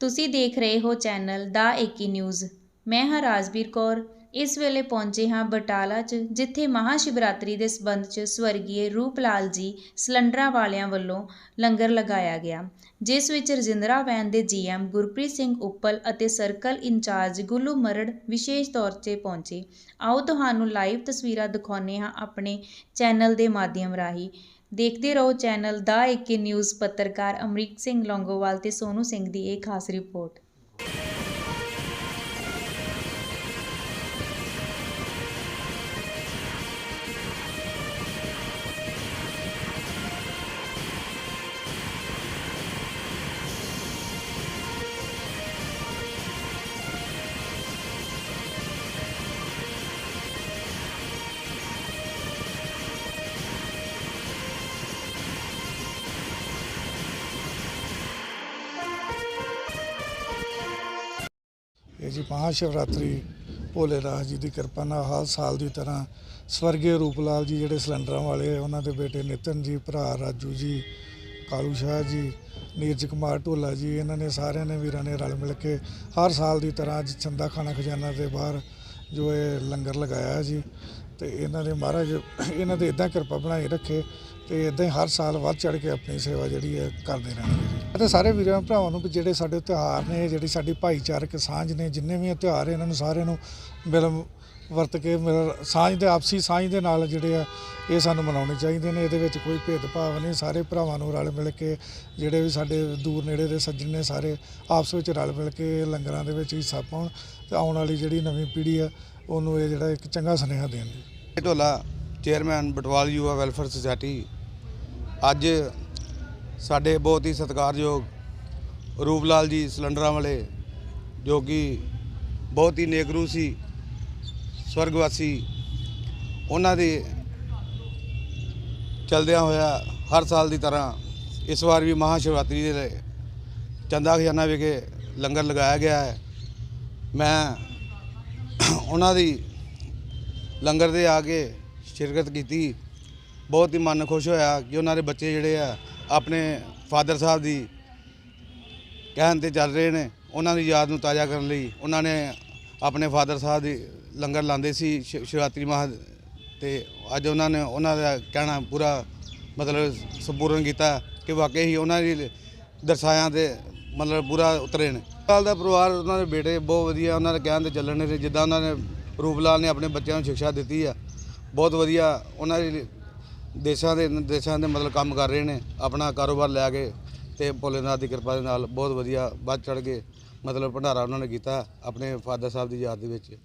ਤੁਸੀਂ ਦੇਖ ਰਹੇ ਹੋ ਚੈਨਲ ਦਾ ਏਕੀ ਨਿਊਜ਼। ਮੈਂ ਹਾਂ ਰਾਜਵੀਰ ਕੌਰ। ਇਸ ਵੇਲੇ ਪਹੁੰਚੇ ਹਾਂ ਬਟਾਲਾ 'ਚ, ਜਿੱਥੇ ਮਹਾਸ਼ਿਵਰਾਤਰੀ ਦੇ ਸਬੰਧ 'ਚ ਸਵਰਗੀਏ ਰੂਪਲਾਲ ਜੀ ਸਿਲੰਡਰਾਂ ਵਾਲਿਆਂ ਵੱਲੋਂ ਲੰਗਰ ਲਗਾਇਆ ਗਿਆ। ਜਿਸ ਵਿੱਚ ਰਜਿੰਦਰਾ ਵੈਨ ਦੇ ਜੀਐਮ ਗੁਰਪ੍ਰੀਤ ਸਿੰਘ ਉੱਪਲ ਅਤੇ ਸਰਕਲ ਇੰਚਾਰਜ ਗੁੱਲੂ ਮਰੜ ਵਿਸ਼ੇਸ਼ ਤੌਰ 'ਤੇ ਪਹੁੰਚੇ। ਆਓ ਤੁਹਾਨੂੰ ਲਾਈਵ ਤਸਵੀਰਾਂ ਦਿਖਾਉਂਦੇ ਹਾਂ ਆਪਣੇ ਚੈਨਲ ਦੇ ਮਾਧਿਅਮ ਰਾਹੀਂ। ਦੇਖਦੇ ਰਹੋ ਚੈਨਲ ਦਾ ਏਕੇ ਨਿਊਜ਼ ਪੱਤਰਕਾਰ ਅਮਰੀਕ ਸਿੰਘ ਲੌਂਗੋਵਾਲ ਤੇ ਸੋਨੂ ਸਿੰਘ ਦੀ ਇਹ ਖਾਸ ਰਿਪੋਰਟ। ਇਹ ਜੀ, ਮਹਾਂ ਸ਼ਿਵਰਾਤਰੀ ਭੋਲੇਨਾਥ ਜੀ ਦੀ ਕਿਰਪਾ ਨਾਲ ਹਰ ਸਾਲ ਦੀ ਤਰ੍ਹਾਂ ਸਵਰਗੀ ਰੂਪਲਾਲ ਜੀ ਜਿਹੜੇ ਸਿਲੰਡਰਾਂ ਵਾਲੇ ਉਹਨਾਂ ਦੇ ਬੇਟੇ ਨਿਤਨ ਜੀ, ਭਰਾ ਰਾਜੂ ਜੀ, ਕਾਲੂ ਸ਼ਾਹ ਜੀ, ਨੀਰਜ ਕੁਮਾਰ ਢੋਲਾ ਜੀ, ਇਹਨਾਂ ਨੇ ਸਾਰਿਆਂ ਨੇ ਵੀਰਾਂ ਨੇ ਰਲ ਮਿਲ ਕੇ ਹਰ ਸਾਲ ਦੀ ਤਰ੍ਹਾਂ ਅੱਜ ਚੰਦਾ ਖਾਣਾ ਖਜ਼ਾਨਾ ਦੇ ਬਾਹਰ ਜੋ ਇਹ ਲੰਗਰ ਲਗਾਇਆ ਜੀ। ਤੇ ਇਹਨਾਂ ਦੇ ਮਹਾਰਾਜ, ਇਹਨਾਂ ਦੇ ਇਦਾਂ ਕਿਰਪਾ ਬਣਾਈ ਰੱਖੇ ਤੇ ਇਦਾਂ ਹੀ ਹਰ ਸਾਲ ਵੱਧ ਚੜ ਕੇ ਆਪਣੀ ਸੇਵਾ ਜਿਹੜੀ ਹੈ ਕਰਦੇ ਰਹਿਣਗੇ ਅਤੇ ਸਾਰੇ ਵੀਰਾਂ ਭਰਾਵਾਂ ਨੂੰ ਵੀ ਜਿਹੜੇ ਸਾਡੇ ਤਿਉਹਾਰ ਨੇ, ਜਿਹੜੀ ਸਾਡੀ ਭਾਈਚਾਰਕ ਸਾਂਝ ਨੇ, ਜਿੰਨੇ ਵੀ ਤਿਉਹਾਰ ਇਹਨਾਂ ਨੂੰ ਸਾਰਿਆਂ ਨੂੰ ਮਿਲ ਵਰਤ ਕੇ, ਮਿਲ ਸਾਂਝ ਦੇ, ਆਪਸੀ ਸਾਂਝ ਦੇ ਨਾਲ ਜਿਹੜੇ ਆ, ਇਹ ਸਾਨੂੰ ਮਨਾਉਣੇ ਚਾਹੀਦੇ ਨੇ। ਇਹਦੇ ਵਿੱਚ ਕੋਈ ਭੇਦਭਾਵ ਨਹੀਂ, ਸਾਰੇ ਭਰਾਵਾਂ ਨੂੰ ਰਲ ਮਿਲ ਕੇ, ਜਿਹੜੇ ਵੀ ਸਾਡੇ ਦੂਰ ਨੇੜੇ ਦੇ ਸੱਜਣ ਨੇ, ਸਾਰੇ ਆਪਸ ਵਿੱਚ ਰਲ ਮਿਲ ਕੇ ਲੰਗਰਾਂ ਦੇ ਵਿੱਚ ਹਿੱਸਾ ਪਾਉਣ ਤੇ ਆਉਣ ਵਾਲੀ ਜਿਹੜੀ ਨਵੀਂ ਪੀੜ੍ਹੀ ਆ, ਉਹਨੂੰ ਇਹ ਜਿਹੜਾ ਇੱਕ ਚੰਗਾ ਸੁਨੇਹਾ ਦੇਣ ਜੀ ਢੋਲਾ ਚੇਅਰਮੈਨ ਬਟਵਾਲ ਯੂਆ ਵੈਲਫੇਅਰ ਸੁਸਾਇਟੀ ਅੱਜ ਸਾਡੇ ਬਹੁਤ ਹੀ ਸਤਿਕਾਰਯੋਗ ਰੂਪਲਾਲ ਜੀ ਸਿਲੰਡਰਾਂ ਵਾਲੇ, ਜੋ ਕਿ ਬਹੁਤ ਹੀ ਨੇਕਰੂ ਸੀ, ਸਵਰਗਵਾਸੀ, ਉਹਨਾਂ ਦੇ ਚਲਦਿਆਂ ਹੋਇਆ ਹਰ ਸਾਲ ਦੀ ਤਰ੍ਹਾਂ ਇਸ ਵਾਰ ਵੀ ਮਹਾਸ਼ਿਵਰਾਤਰੀ ਦੇ ਲਈ ਚੰਦਾ ਖਜ਼ਾਨਾ ਵਿਖੇ ਲੰਗਰ ਲਗਾਇਆ ਗਿਆ ਹੈ। ਮੈਂ ਉਹਨਾਂ ਦੀ ਲੰਗਰ ਦੇ ਆ ਕੇ ਸ਼ਿਰਕਤ ਕੀਤੀ। ਬਹੁਤ ਹੀ ਮਨ ਖੁਸ਼ ਹੋਇਆ ਕਿ ਉਹਨਾਂ ਦੇ ਬੱਚੇ ਜਿਹੜੇ ਆ ਆਪਣੇ ਫਾਦਰ ਸਾਹਿਬ ਦੀ ਕਹਿਣ ਤੇ ਚੱਲ ਰਹੇ ਨੇ, ਉਹਨਾਂ ਦੀ ਯਾਦ ਨੂੰ ਤਾਜ਼ਾ ਕਰਨ ਲਈ ਉਹਨਾਂ ਨੇ ਆਪਣੇ ਫਾਦਰ ਸਾਹਿਬ ਦੀ ਲੰਗਰ ਲਾਉਂਦੇ ਸੀ ਸ਼ਿ- ਸ਼ਿਵਰਾਤਰੀ ਮਹਾ ਤੇ ਅੱਜ ਉਹਨਾਂ ਨੇ ਉਹਨਾਂ ਦਾ ਕਹਿਣਾ ਪੂਰਾ ਮਤਲਬ ਸੰਪੂਰਨ ਕੀਤਾ ਕਿ ਵਾਕਈ ਹੀ ਉਹਨਾਂ ਦੀ ਦਰਸਾਇਆਂ ਤੇ ਮਤਲਬ ਪੂਰਾ ਉਤਰੇ ਨੇ। ਸਾਲ ਦਾ ਪਰਿਵਾਰ ਉਹਨਾਂ ਦੇ ਬੇਟੇ ਬਹੁਤ ਵਧੀਆ ਉਹਨਾਂ ਦੇ ਕਹਿਣ ਤੇ ਚੱਲਣ ਨੇ, ਜਿੱਦਾਂ ਉਹਨਾਂ ਨੇ ਰੂਪਲਾਲ ਨੇ ਆਪਣੇ ਬੱਚਿਆਂ ਨੂੰ ਸਿੱਖਿਆ ਦਿੱਤੀ ਆ, ਬਹੁਤ ਵਧੀਆ ਉਹਨਾਂ ਦੀ ਦੇਸ਼ਾਂ ਦੇ ਦੇਸ਼ਾਂ ਦੇ ਮਤਲਬ ਕੰਮ ਕਰ ਰਹੇ ਨੇ, ਆਪਣਾ ਕਾਰੋਬਾਰ ਲੈ ਕੇ ਤੇ ਭੋਲੇਨਾਥ ਦੀ ਕਿਰਪਾ ਦੇ ਨਾਲ ਬਹੁਤ ਵਧੀਆ ਵੱਧ ਚੜ ਕੇ ਮਤਲਬ ਭੰਡਾਰਾ ਉਹਨਾਂ ਨੇ ਕੀਤਾ ਆਪਣੇ ਫਾਦਰ ਸਾਹਿਬ ਦੀ ਯਾਦ ਦੇ ਵਿੱਚ।